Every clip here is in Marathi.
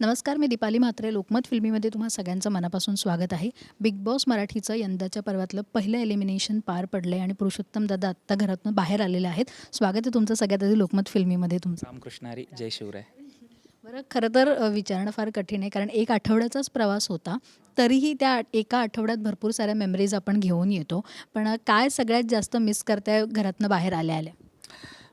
नमस्कार मी दीपाली म्हात्रे. लोकमत फिल्मीमध्ये तुम्हा सगळ्यांचं मनापासून स्वागत आहे. बिग बॉस मराठीचं यंदाच्या पर्वातलं पहिलं एलिमिनेशन पार पडलं आहे आणि पुरुषोत्तम दादा आत्ता घरातून बाहेर आलेले आहेत. स्वागत आहे तुमचं सगळ्यात आधी लोकमत फिल्मीमध्ये तुमचं. रामकृष्ण हरी जय शिवराय. बरं खरं तर विचारणं फार कठीण आहे कारण एक आठवड्याचाच प्रवास होता. तरीही त्या एका आठवड्यात भरपूर साऱ्या मेमरीज आपण घेऊन येतो. पण काय सगळ्यात जास्त मिस करताय घरातनं बाहेर आल्या आल्या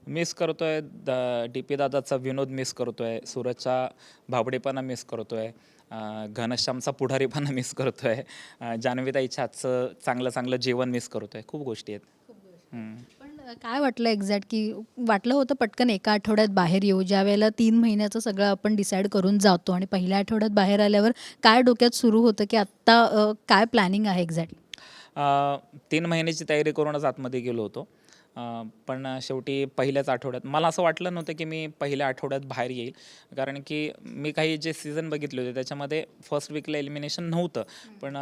मिस करतोय. द डी पी दादाचा विनोद मिस करतोय. सूरजचा भाबडेपणा मिस करतोय. अं, घनश्यामचा पुढारीपणा मिस करतोय. अं, जान्हवीताईच्या हातचं चांगलं चांगलं जेवण मिस करतोय. खूप गोष्टी आहेत. काय वाटलं एक्झॅक्ट की वाटलं होतं पटकन एका आठवड्यात बाहेर येऊ? ज्या वेळेला तीन महिन्याचं सगळं आपण डिसाईड करून जातो आणि पहिल्या आठवड्यात बाहेर आल्यावर काय डोक्यात सुरू होतं की आत्ता काय प्लॅनिंग आहे एक्झॅक्टली अं, तीन महिन्याची तयारी करूनच आतमध्ये गेलो होतो. पण शेवटी पहिल्याच आठवड्यात. मला असं वाटलं नव्हतं की मी पहिल्या आठवड्यात बाहेर येईल. कारण की मी काही जे सीझन बघितले होते त्याच्यामध्ये फर्स्ट वीकला एलिमिनेशन नव्हतं. पण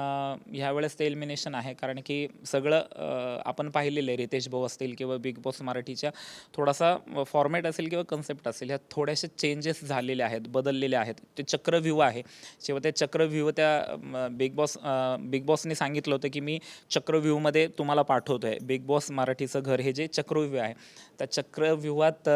ह्यावेळेस ते एलिमिनेशन आहे. कारण की सगळं आपण पाहिलेलं आहे. रितेश भाऊ असतील किंवा बिग बॉस मराठीच्या थोडासा फॉर्मॅट असेल किंवा कन्सेप्ट असेल ह्या थोड्याशा चेंजेस झालेले आहेत बदललेले आहेत. ते चक्रव्यूह आहे. जेव्हा ते चक्रव्यूह त्या बिग बॉस बिग बॉसने सांगितलं होतं की मी चक्रव्यूहमध्ये तुम्हाला पाठवतो आहे बिग बॉस मराठीचं घर हे जे चक्रव्यूह आहे. त्या चक्रव्यूहात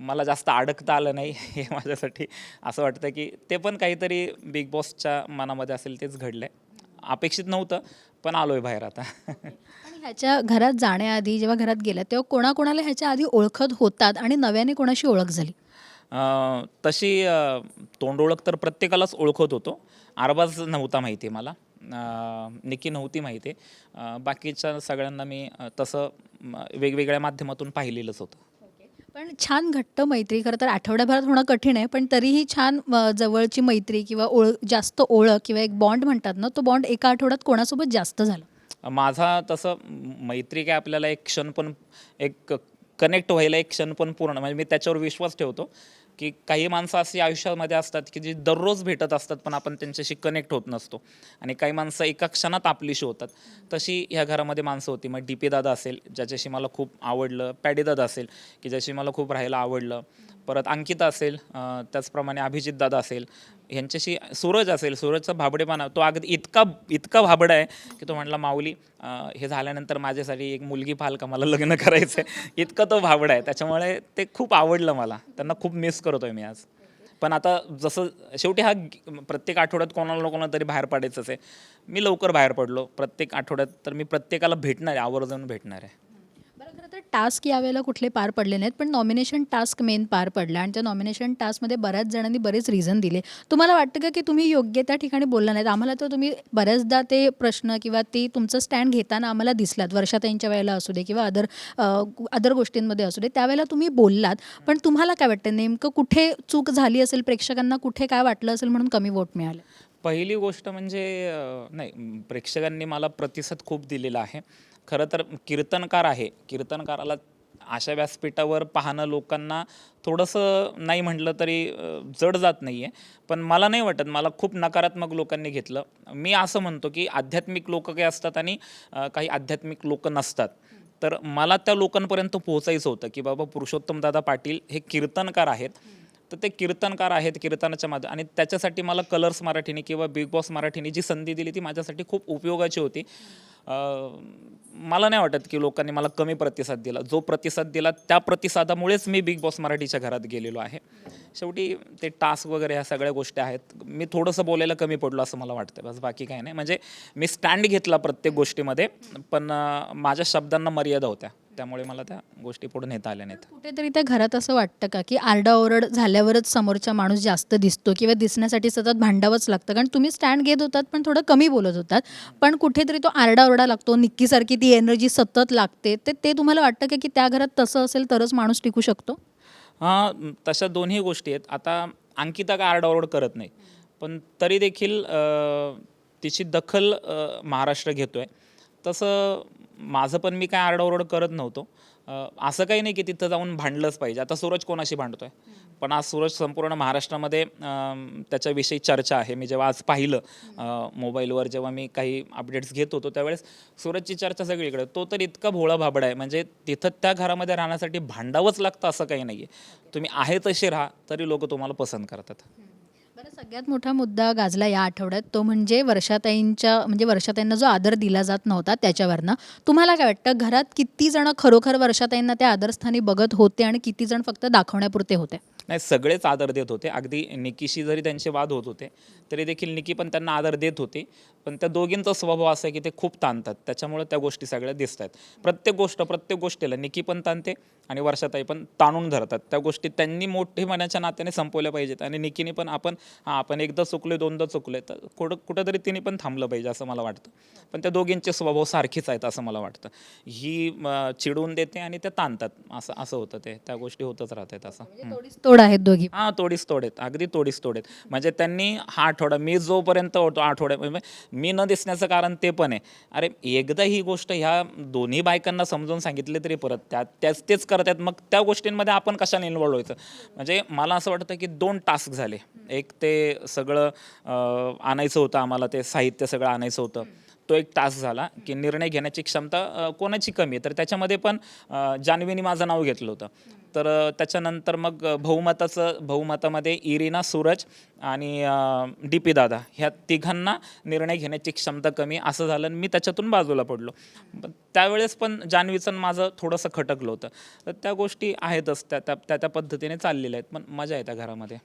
मला जास्त अडकता आलं नाही. हे माझ्यासाठी असं वाटतं की ते पण काहीतरी बिग बॉसच्या मनामध्ये असेल तेच घडलं आहे अपेक्षित नव्हतं पण आलो आहे बाहेर आता. आणि ह्याच्या घरात जाण्याआधी जेव्हा घरात गेल्या तेव्हा कोणाकोणाला ह्याच्या आधी ओळखत होतात आणि नव्याने कोणाशी ओळख झाली? तशी तोंड ओळख तर प्रत्येकालाच ओळखत होतो. आरबाज नव्हता माहिती मला. निकी नव्हती माहिती. बाकीच्या सगळ्यांना मी तसं वेगवेगळ्या माध्यमातून पाहिलेलंच होतं. पण छान घट्ट मैत्री खरं तर आठवड्याभरात होणं कठीण आहे पण तरीही छान जवळची मैत्री किंवा ओळ जास्त ओळख किंवा एक बॉन्ड म्हणतात ना तो बॉन्ड एका आठवड्यात कोणासोबत जास्त झाला? माझा तसं मैत्री काय आपल्याला एक क्षण पण एक कनेक्ट व्हायला एक क्षण पण पूर्ण म्हणजे मी त्याच्यावर विश्वास ठेवतो. की काही माणसं अशी आयुष्यामध्ये असतात की जी दररोज भेटत असतात पण आपण त्यांच्याशी कनेक्ट होत नसतो. आणि काही माणसं एका क्षणात आपलीशी होतात. तशी ह्या घरामध्ये माणसं होती. मग डी पी दादा असेल ज्याच्याशी मला खूप आवडलं. पॅडीदादा असेल की ज्याशी मला खूप राहायला आवडलं. परत अंकिता असेल त्याचप्रमाणे अभिजित दादा असेल. ह्यांच्याशी सूरज असेल सूरजचा भाबडेपणा तो अगदी इतका इतका भाबडा आहे की तो म्हणला माऊली हे झाल्यानंतर माझ्यासाठी एक मुलगी पाहाल का? मला लग्न करायचं आहे इतका तो भाबडा आहे. त्याच्यामुळे ते खूप आवडलं मला. त्यांना खूप मिस करतोय मी आज. पण आता जसं शेवटी हा प्रत्येक आठवड्यात कोणाला ना कोणाला तरी बाहेर पडायचंच आहे. मी लवकर बाहेर पडलो. प्रत्येक आठवड्यात तर मी प्रत्येकाला भेटणार आहे आवर्जून भेटणार आहे. तर टास्क यावेळेला कुठले पार पडले नाहीत पण नॉमिनेशन टास्क मेन पार पडला. आणि त्या नॉमिनेशन टास्कमध्ये बऱ्याच जणांनी बरेच रिझन दिले. तुम्हाला वाटतं का की तुम्ही योग्य त्या ठिकाणी बोलला नाहीत? आम्हाला तर तुम्ही बऱ्याचदा ते प्रश्न किंवा ते तुमचं स्टँड घेताना आम्हाला दिसलात. वर्षाताईंच्या वेळेला असू दे किंवा अदर अदर गोष्टींमध्ये असू दे त्यावेळेला तुम्ही बोललात. पण तुम्हाला काय वाटतं? नेमकं कुठे चूक झाली असेल? प्रेक्षकांना कुठे काय वाटलं असेल? म्हणून कमी वोट मिळाले. पहिली गोष्ट म्हणजे नाही प्रेक्षकांनी मला प्रतिसाद खूप दिलेला आहे. खरं तर कीर्तनकार आहे. कीर्तनकाराला अशा व्यासपीठावर पाहणं लोकांना थोडंसं नाही म्हटलं तरी जड जात नाही आहे पण मला नाही वाटत मला खूप नकारात्मक लोकांनी घेतलं. मी असं म्हणतो की आध्यात्मिक लोक काही असतात आणि काही आध्यात्मिक लोक नसतात. तर मला त्या लोकांपर्यंत पोहोचायचं होतं की बाबा पुरुषोत्तमदादा पाटील हे कीर्तनकार आहेत. तर ते कीर्तनकार आहेत कीर्तनाच्या माध्यम आणि त्याच्यासाठी मला कलर्स मराठीने किंवा बिग बॉस मराठीने जी संधी दिली ती माझ्यासाठी खूप उपयोगाची होती. मला नाही वाटत की लोकांनी मला कमी प्रतिसाद दिला. जो प्रतिसाद दिला त्या प्रतिसादामुळेच मी बिग बॉस मराठीच्या घरात गेलेलो आहे. शेवटी ते टास्क वगैरे ह्या सगळ्या गोष्टी आहेत. मी थोडंसं बोलायला कमी पडलो असं मला वाटतं बस बाकी काही नाही. म्हणजे मी स्टँड घेतला प्रत्येक गोष्टीमध्ये पण माझ्या शब्दांना मर्यादा होत्या. त्यामुळे मला त्या गोष्टी पुढे नेता आल्या नाहीत. कुठेतरी त्या घरात असं वाटतं का की आरडाओरड झाल्यावरच समोरचा माणूस जास्त दिसतो किंवा दिसण्यासाठी सतत भांडावंच लागतं? कारण तुम्ही स्टँड घेत होतात पण थोडं कमी बोलत होतात. पण कुठेतरी तो आरडाओरडा लागतो निक्कीसारखी ती एनर्जी सतत लागते. ते ते तुम्हाला वाटतं का की त्या घरात तसं असेल तरच माणूस टिकू शकतो? हां तशा दोन्ही गोष्टी आहेत. आता अंकिता काय आरडाओरड करत नाही. पण तरी देखील तिची दखल महाराष्ट्र घेतो आहे तसं माझं पण मी काय आरडाओरड करत नव्हतो. असं काही नाही की तिथं जाऊन भांडलंच पाहिजे. आता सूरज कोणाशी भांडतोय? पण आज सूरज संपूर्ण महाराष्ट्रामध्ये त्याच्याविषयी चर्चा आहे. मी जेव्हा आज पाहिलं मोबाईलवर जेव्हा मी काही अपडेट्स घेत होतो त्यावेळेस सूरजची चर्चा सगळीकडे. तो तर इतका भोळा भाबडा आहे. म्हणजे तिथं त्या घरामध्ये राहण्यासाठी भांडावंच लागतं असं काही नाही आहे तुम्ही आहे तसे राहा तरी लोक तुम्हाला पसंत करतात. बरं सगळ्यात मोठा मुद्दा गाजला या आठवड्यात तो म्हणजे वर्षाताईंच्या म्हणजे वर्षाताईंना जो आदर दिला जात नव्हता त्याच्यावरनं. तुम्हाला काय वाटतं घरात किती जण खरोखर वर्षाताईंना त्या आदरस्थानी बघत होते आणि किती जण फक्त दाखवण्यापुरते होते? नाही सगळेच आदर देत होते. अगदी निकीशी जरी त्यांचे वाद होत होते तरी देखील निकी पण त्यांना आदर देत होती. पण त्या दोघींचा स्वभाव असा आहे की ते खूप ताणतात. त्याच्यामुळे त्या गोष्टी सगळ्या दिसत आहेत प्रत्येक गोष्ट प्रत्येक गोष्टीला निकी पण ताणते आणि वर्षाताई पण ताणून धरतात. त्या गोष्टी त्यांनी मोठे मनाच्या नात्याने संपवल्या पाहिजेत आणि निकीने पण आपण हां आपण एकदा चुकलोय दोनदा चुकलोय तर कुठं कुठंतरी तिने पण थांबलं पाहिजे असं मला वाटतं. पण त्या दोघींचे स्वभाव सारखेच आहेत असं मला वाटतं. ही चिडवून देते आणि त्या ताणतात. असं असं होतं ते. त्या गोष्टी होतच राहतात असं. तोडीस तोड आहेत दोघी. हां तोडीस तोडेत अगदी तोडीस तोडेत म्हणजे त्यांनी हा आठवडा मी जोपर्यंत होतो आठवड्या म्हणजे मी न दिसण्याचं कारण ते पण आहे. अरे एकदा ही गोष्ट ह्या दोन्ही बायकांना समजून सांगितले तरी परत त्या त्याच तेच करतात मग त्या गोष्टींमध्ये आपण कशाला इन्वॉल्व्ह व्हायचं? म्हणजे मला असं वाटतं की दोन टास्क झाले. एक ते सगळं आणायचं होतं आम्हाला ते साहित्य सगळं आणायचं होतं. तो एक टास्क झाला की निर्णय घेण्याची क्षमता कोणाची कमी आहे? तर त्याच्यामध्ये पण जान्हवीने माझं नाव घेतलं होतं. तर त्याच्यानंतर मग बहुमताचं बहुमतामध्ये इरिना सूरज आणि डी पी दादा ह्या तिघांना निर्णय घेण्याची क्षमता कमी असं झालं आणि मी त्याच्यातून बाजूला पडलो. त्यावेळेस पण जान्हवीचं माझं थोडंसं खटकलं होतं. तर त्या गोष्टी आहेतच त्या त्या त्या त्या पद्धतीने चाललेल्या आहेत. पण मजा आहे त्या घरामध्ये.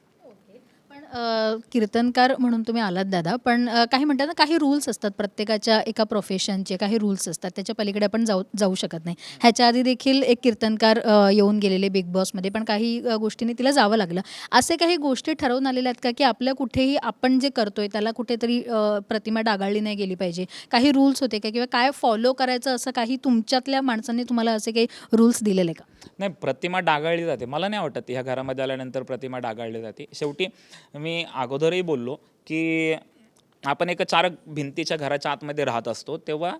कीर्तनकार म्हणून तुम्ही आलात दादा पण काही म्हणतात ना काही रूल्स असतात प्रत्येकाच्या एका प्रोफेशनचे काही रूल्स असतात. त्याच्या पलीकडे आपण जाऊ जाऊ शकत नाही. ह्याच्या आधी देखील एक कीर्तनकार येऊन गेलेले बिग बॉसमध्ये पण काही गोष्टींनी तिला जावं लागलं. असे काही गोष्टी ठरवून आलेल्या आहेत का की आपल्या कुठेही आपण जे करतोय त्याला कुठेतरी प्रतिमा डागाळली नाही गेली पाहिजे? काही रूल्स होते का किंवा काय फॉलो करायचं असं काही तुमच्यातल्या माणसांनी तुम्हाला असे काही रूल्स दिलेले का? नाही प्रतिमा डागाळली जाते. मला नाही वाटत ह्या घरामध्ये आल्यानंतर प्रतिमा डागाळली जाते. शेवटी मी अगोदरही बोललो की आपण एका चार भिंतीच्या घराच्या आतमध्ये राहत असतो तेव्हा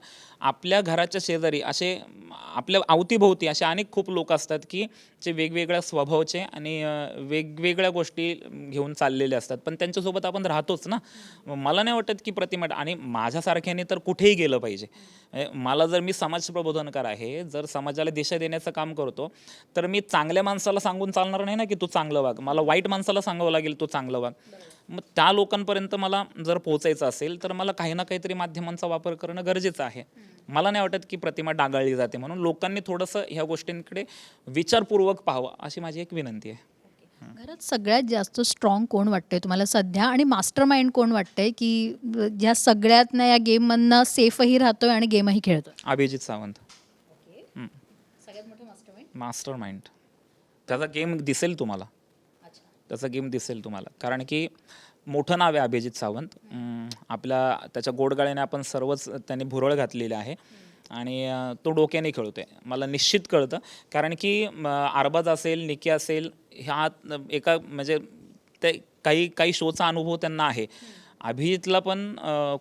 आपल्या घराच्या शेजारी असे आपल्या अवतीभोवती असे अनेक खूप लोक असतात की जे वेगवेगळ्या स्वभावचे आणि वेगवेगळ्या गोष्टी घेऊन चाललेले असतात. पण त्यांच्यासोबत आपण राहतोच ना. मला नाही वाटत की प्रतिमा आणि माझ्यासारख्याने तर कुठेही गेलं पाहिजे. मला जर मी समाज प्रबोधनकार आहे जर समाजाला दिशा देण्याचं काम करतो तर मी चांगल्या माणसाला सांगून चालणार नाही ना की तू चांगलं वाग. मला वाईट माणसाला सांगावं लागेल तू चांगलं वाग. मग त्या लोकांपर्यंत मला जर पोहोचायचं असेल तर मला काही ना काहीतरी माध्यमांचा वापर करणं गरजेचं आहे. मला नाही वाटत की प्रतिमा डागाळली जाते म्हणून लोकांनी थोडंसं ह्या गोष्टींकडे विचारपूर्वक पाहावं अशी माझी एक विनंती आहे. घरात सगळ्यात जास्त स्ट्रॉंग कोण वाटतंय तुम्हाला? सध्या आणि मास्टर माइंड कोण वाटतंय? की ह्या सगळ्यातनं या गेममधनं सेफही राहतोय आणि गेमही खेळतोय? अभिजित सावंत. मास्टर माइंड त्याचा गेम दिसेल तुम्हाला. त्याचा गेम दिसेल तुम्हाला. कारण की मोठं नाव आहे अभिजित सावंत. आपल्या त्याच्या गोडगाळ्याने आपण सर्वच त्याने भुरळ घातलेले आहे. आणि तो डोक्याने खेळतो आहे मला निश्चित कळतं. कारण की आरबाज असेल निकी असेल ह्या एका म्हणजे ते काही काही शोचा अनुभव त्यांना आहे. अभिजितला पण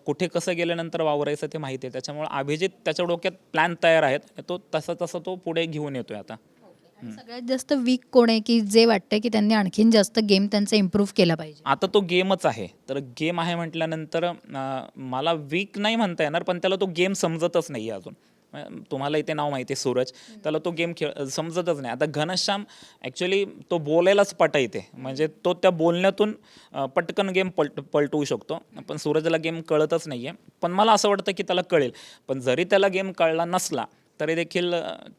कुठे कसं गेल्यानंतर वावरायचं ते माहिती आहे. त्याच्यामुळे अभिजित त्याच्या डोक्यात प्लॅन तयार आहेत. तो तसा तसा तो पुढे घेऊन येतो आहे आता. सगळ्यात जास्त वीक कोण आहे की जे वाटतं की त्यांनी आणखीन जास्त गेम त्यांचा इम्प्रूव्ह केला पाहिजे? आता तो गेमच आहे. तर गेम आहे म्हटल्यानंतर अं, मला वीक नाही म्हणता येणार पण त्याला तो गेम समजतच नाही आहे अजून. अं, तुम्हाला इथे नाव माहिती आहे सूरज. त्याला तो गेम खेळ समजतच नाही. आता घनश्याम ॲक्च्युली तो बोलायलाच पटा येते म्हणजे तो त्या बोलण्यातून अं, पटकन गेम पलट पलटवू शकतो. पण सूरजला गेम कळतच नाही आहे पण मला असं वाटतं की त्याला कळेल. पण जरी त्याला गेम कळला नसला तरी देखील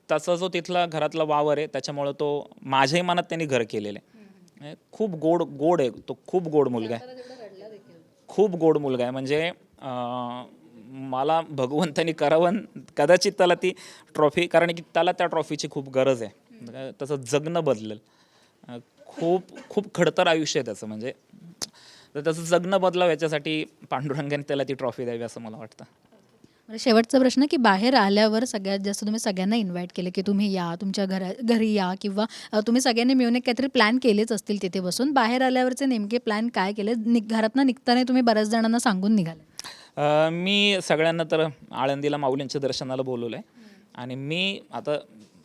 त्याचा जो तिथला घरातला वावर आहे त्याच्यामुळं तो माझ्याही मनात त्यांनी घर केलेलं आहे. म्हणजे खूप गोड गोड आहे तो खूप गोड मुलगा आहे. खूप गोड मुलगा आहे. म्हणजे मला भगवंतानी करावं कदाचित त्याला ती ट्रॉफी कारण की त्याला त्या ट्रॉफीची खूप गरज आहे. तसं जगणं बदलेल. खूप खूप खडतर आयुष्य आहे त्याचं. म्हणजे तर त्याचं जगणं बदलावं याच्यासाठी पांडुरंगाने त्याला ती ट्रॉफी द्यावी असं मला वाटतं. शेवटचा प्रश्न की बाहेर आल्यावर सगळ्यात जास्त तुम्ही सगळ्यांना इन्व्हाइट केले की तुम्ही या तुमच्या घरा घरी या किंवा अ, तुम्ही सगळ्यांनी मिळून एक काहीतरी प्लॅन केलेच असतील तिथे बसून. बाहेर आल्यावरचे नेमके प्लॅन काय केले? नि घरातनं निघताना तुम्ही बऱ्याच जणांना सांगून निघाले. अ, मी सगळ्यांना तर आळंदीला माऊलींच्या दर्शनाला बोलवलं आहे आणि मी आता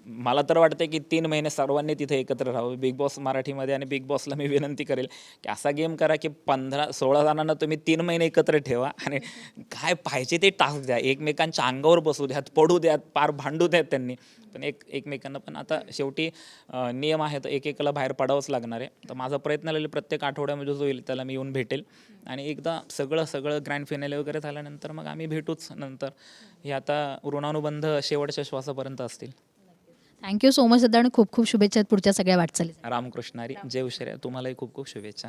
मला तर वाटतं की तीन महिने सर्वांनी तिथे एकत्र राहावं. बिग बॉस मराठीमध्ये आणि बिग बॉसला मी विनंती करेल की असा गेम करा की पंधरा सोळा जणांना तुम्ही तीन महिने एकत्र ठेवा आणि काय पाहिजे ते टास्क द्या. एकमेकांच्या अंगावर बसू द्यात पडू द्यात पार भांडू द्यात त्यांनी. पण एक एकमेकांना पण आता शेवटी नियम आहे तर एकेकाला बाहेर पडावंच लागणार आहे. तर माझा प्रयत्न राहील प्रत्येक आठवड्यामध्ये जो येईल त्याला मी येऊन भेटेल. आणि एकदा सगळं सगळं ग्रँड फिनाले वगैरे झाल्यानंतर मग आम्ही भेटूच नंतर. हे आता ऋणानुबंध शेवटच्या श्वासापर्यंत असतील. थँक्यू सो मच दादा आणि खूप खूप शुभेच्छा आहेत पुढच्या सगळ्या वाटचाली रामकृष्णारी जय उशिरा. तुम्हालाही खूप खूप शुभेच्छा.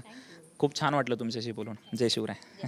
खूप छान वाटलं तुमच्याशी बोलून. जय शिवराय.